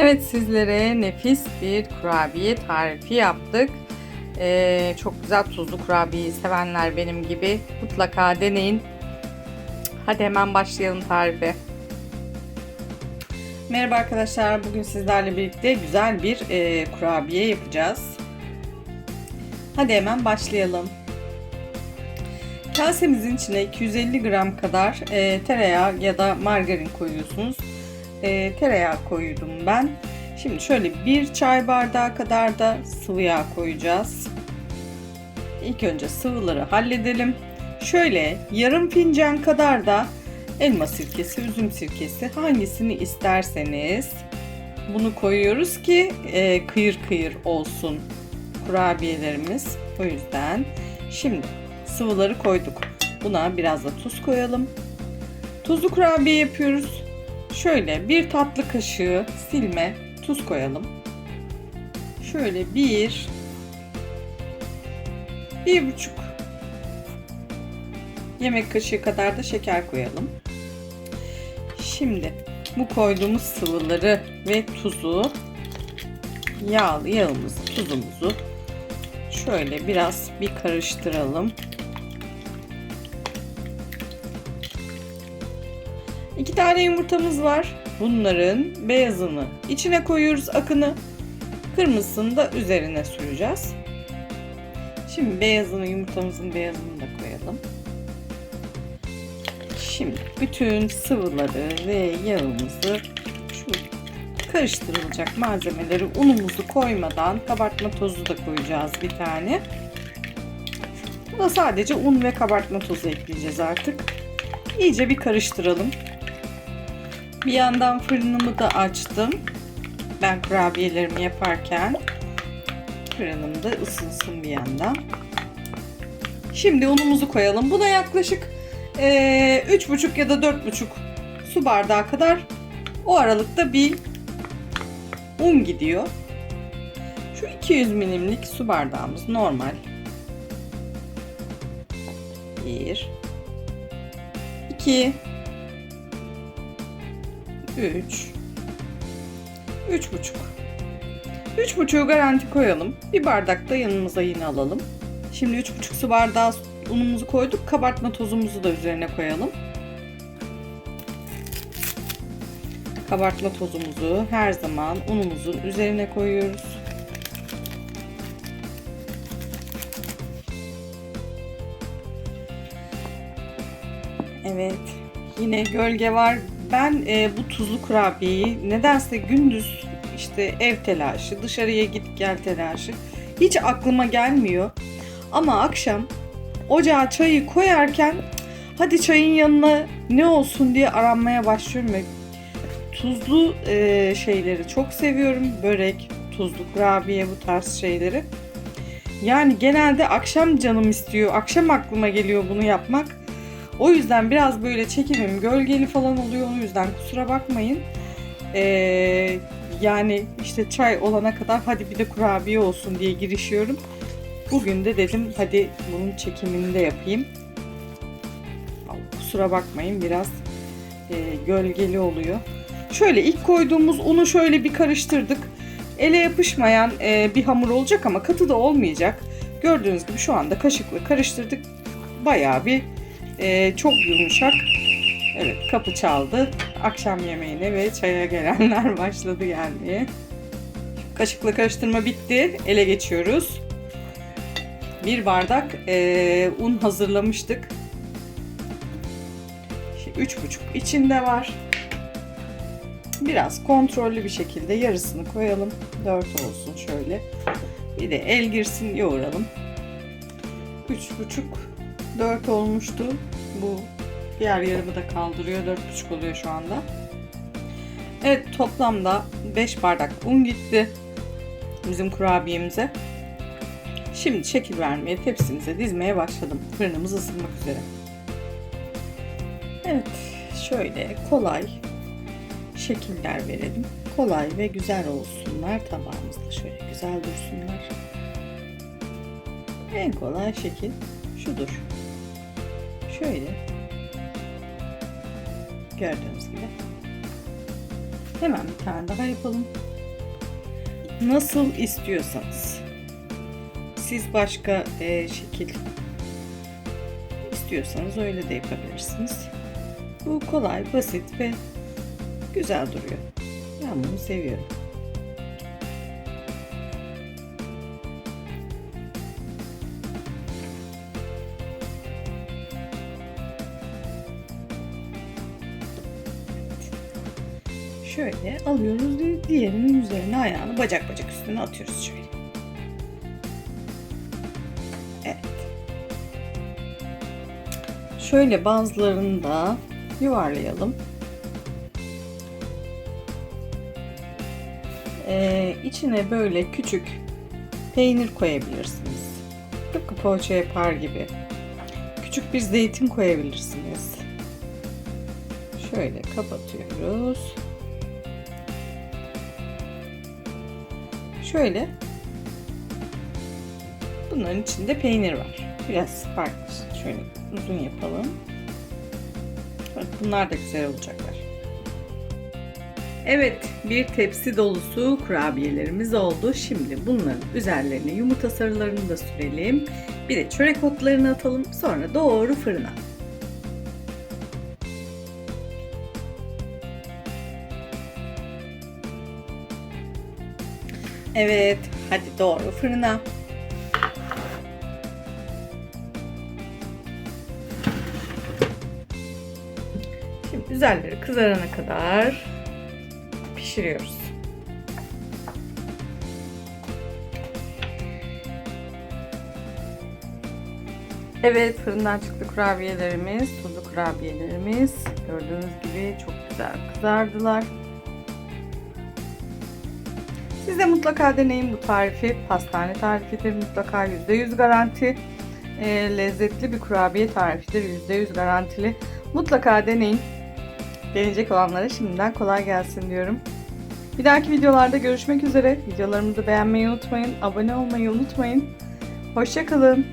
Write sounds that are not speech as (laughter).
Evet sizlere nefis bir kurabiye tarifi yaptık. Ee, çok güzel tuzlu kurabiyeyi sevenler benim gibi mutlaka deneyin. Hadi hemen başlayalım tarife. Merhaba arkadaşlar. Bugün sizlerle birlikte güzel bir e, kurabiye yapacağız. Hadi hemen başlayalım. Kasemizin içine 250 gram kadar e, tereyağı ya da margarin koyuyorsunuz. E, tereyağı koydum ben. Şimdi şöyle bir çay bardağı kadar da sıvı yağ koyacağız. İlk önce sıvıları halledelim. Şöyle yarım fincan kadar da elma sirkesi, üzüm sirkesi hangisini isterseniz bunu koyuyoruz ki e, kıyır kıyır olsun kurabiyelerimiz. O yüzden şimdi sıvıları koyduk. Buna biraz da tuz koyalım. Tuzlu kurabiye yapıyoruz. Şöyle bir tatlı kaşığı silme tuz koyalım. Şöyle bir bir buçuk yemek kaşığı kadar da şeker koyalım. Şimdi bu koyduğumuz sıvıları ve tuzu yağlı yağımızı tuzumuzu şöyle biraz bir karıştıralım. İki tane yumurtamız var. Bunların beyazını içine koyuyoruz akını. Kırmızısını da üzerine süreceğiz. Şimdi beyazını yumurtamızın beyazını da koyalım. Şimdi bütün sıvıları ve yağımızı şu karıştırılacak malzemeleri unumuzu koymadan kabartma tozu da koyacağız bir tane. Buna sadece un ve kabartma tozu ekleyeceğiz artık. İyice bir karıştıralım. Bir yandan fırınımı da açtım. Ben kurabiyelerimi yaparken fırınım da ısınsın bir yandan. Şimdi unumuzu koyalım. Buna yaklaşık ee, 3,5 ya da 4,5 su bardağı kadar o aralıkta bir un gidiyor. Şu 200 milimlik su bardağımız normal. 1 2 3 üç buçuk. Üç buçuğu garanti koyalım. Bir bardak da yanımıza yine alalım. Şimdi üç buçuk su bardağı unumuzu koyduk. Kabartma tozumuzu da üzerine koyalım. Kabartma tozumuzu her zaman unumuzun üzerine koyuyoruz. Evet. Yine gölge var. Ben e, bu tuzlu kurabiyeyi nedense gündüz işte ev telaşı, dışarıya git gel telaşı hiç aklıma gelmiyor. Ama akşam ocağa çayı koyarken hadi çayın yanına ne olsun diye aranmaya başlıyorum ve tuzlu e, şeyleri çok seviyorum. Börek, tuzlu kurabiye bu tarz şeyleri. Yani genelde akşam canım istiyor. Akşam aklıma geliyor bunu yapmak. O yüzden biraz böyle çekimim gölgeli falan oluyor. O yüzden kusura bakmayın. Ee, yani işte çay olana kadar hadi bir de kurabiye olsun diye girişiyorum. Bugün de dedim hadi bunun çekimini de yapayım. Kusura bakmayın biraz e, gölgeli oluyor. Şöyle ilk koyduğumuz unu şöyle bir karıştırdık. Ele yapışmayan e, bir hamur olacak ama katı da olmayacak. Gördüğünüz gibi şu anda kaşıkla karıştırdık. Bayağı bir e, çok yumuşak. Evet kapı çaldı. Akşam yemeğine ve çaya gelenler (laughs) başladı gelmeye. Kaşıkla karıştırma bitti. Ele geçiyoruz. Bir bardak e, un hazırlamıştık. Şimdi üç buçuk içinde var. Biraz kontrollü bir şekilde yarısını koyalım. Dört olsun şöyle. Bir de el girsin yoğuralım. Üç buçuk 4 olmuştu. Bu diğer yarımı da kaldırıyor. 4,5 oluyor şu anda. Evet toplamda 5 bardak un gitti. Bizim kurabiyemize. Şimdi şekil vermeye tepsimize dizmeye başladım. Fırınımız ısınmak üzere. Evet şöyle kolay şekiller verelim. Kolay ve güzel olsunlar. Tabağımızda şöyle güzel dursunlar. En kolay şekil şudur. Şöyle gördüğünüz gibi Hemen bir tane daha yapalım. Nasıl istiyorsanız. Siz başka e, şekil istiyorsanız öyle de yapabilirsiniz. Bu kolay, basit ve güzel duruyor. Ben bunu seviyorum. Şöyle alıyoruz ve diğerinin üzerine ayağını bacak bacak üstüne atıyoruz şöyle. Şöyle bazılarını da yuvarlayalım. Ee, içine böyle küçük peynir koyabilirsiniz. Tıpkı poğaça yapar gibi. Küçük bir zeytin koyabilirsiniz. Şöyle kapatıyoruz. Şöyle bunların içinde peynir var. Biraz farklı. Şöyle uzun yapalım. Bak bunlar da güzel olacaklar. Evet, bir tepsi dolusu kurabiyelerimiz oldu. Şimdi bunların üzerlerine yumurta sarılarını da sürelim. Bir de çörek otlarını atalım. Sonra doğru fırına. Evet, hadi doğru fırına. Şimdi üzerleri kızarana kadar pişiriyoruz. Evet fırından çıktı kurabiyelerimiz, tuzlu kurabiyelerimiz. Gördüğünüz gibi çok güzel kızardılar. Siz de mutlaka deneyin bu tarifi. Pastane tarifidir. Mutlaka %100 garanti. E, lezzetli bir kurabiye tarifidir. %100 garantili. Mutlaka deneyin. Deneyecek olanlara şimdiden kolay gelsin diyorum. Bir dahaki videolarda görüşmek üzere. Videolarımızı beğenmeyi unutmayın. Abone olmayı unutmayın. Hoşçakalın.